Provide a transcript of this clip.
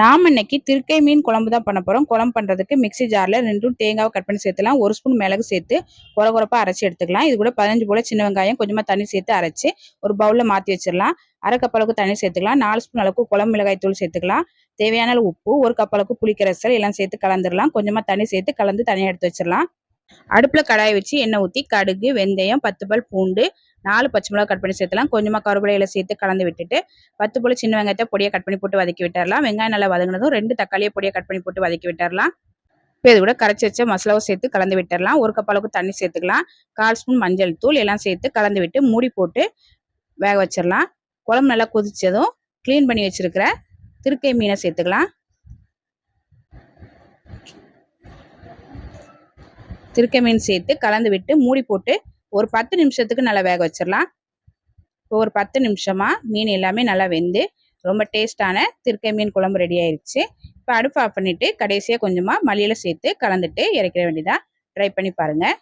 நாம் இன்னைக்கு திருக்கை மீன் குழம்பு தான் பண்ண போகிறோம் குழம்பு பண்ணுறதுக்கு மிக்ஸி ஜாரில் ரெண்டும் தேங்காவை கட் பண்ணி சேர்த்துலாம். ஒரு ஸ்பூன் மிளகு சேர்த்து குறை குறப்பாக அரைச்சி எடுத்துக்கலாம். இது கூட பதினஞ்சு போல் சின்ன வெங்காயம் கொஞ்சமாக தண்ணி சேர்த்து அரைச்சி ஒரு பவுலில் மாற்றி வச்சிடலாம். அரை கப் அளவுக்கு தண்ணி சேர்த்துக்கலாம். நாலு ஸ்பூன் அளவுக்கு குழம்பு மிளகாய் தூள் சேர்த்துக்கலாம். தேவையான உப்பு ஒரு கப் அளவுக்கு புளிக்கரைசல் எல்லாம் சேர்த்து கலந்துடலாம். கொஞ்சமாக தண்ணி சேர்த்து கலந்து தனியாக எடுத்து வச்சிடலாம். அடுப்பில் கடாயை வச்சு எண்ணெய் ஊற்றி கடுகு வெந்தயம் பத்து பல் பூண்டு நாலு பச்சை மிளகா கட் பண்ணி சேர்த்துலாம் கொஞ்சமாக கருவேலையில் சேர்த்து கலந்து விட்டுட்டு பத்து போல் சின்ன வெங்காயத்தை பொடியை கட் பண்ணி போட்டு வதக்கி விட்டுறலாம். வெங்காயம் நல்லா வதங்கினதும் ரெண்டு தக்காளியை பொடியை கட் பண்ணி போட்டு வதக்கி விட்டுறலாம். இப்போ இது கூட கரைச்சி வச்ச மசாலாவை சேர்த்து கலந்து விட்டுறலாம். ஒரு கப் அளவுக்கு தண்ணி சேர்த்துக்கலாம். கால் ஸ்பூன் மஞ்சள் தூள் எல்லாம் சேர்த்து கலந்து விட்டு மூடி போட்டு வேக வச்சிடலாம். குழம்பு நல்லா கொதிச்சதும் க்ளீன் பண்ணி வச்சிருக்கிற திருக்கை மீனை சேர்த்துக்கலாம். திருக்கை மீன் சேர்த்து கலந்து விட்டு மூடி போட்டு ஒரு பத்து நிமிஷத்துக்கு நல்லா வேக வச்சிடலாம். இப்போ ஒரு பத்து நிமிஷமாக மீன் எல்லாமே நல்லா வெந்து ரொம்ப டேஸ்டான திருக்கை மீன் குழம்பு ரெடி ஆயிடுச்சு இப்போ அடுப்பு ஆஃப் பண்ணிவிட்டு கடைசியாக கொஞ்சமாக மல்லியில் சேர்த்து கலந்துட்டு இறக்கிற வேண்டியதாக ட்ரை பண்ணி பாருங்கள்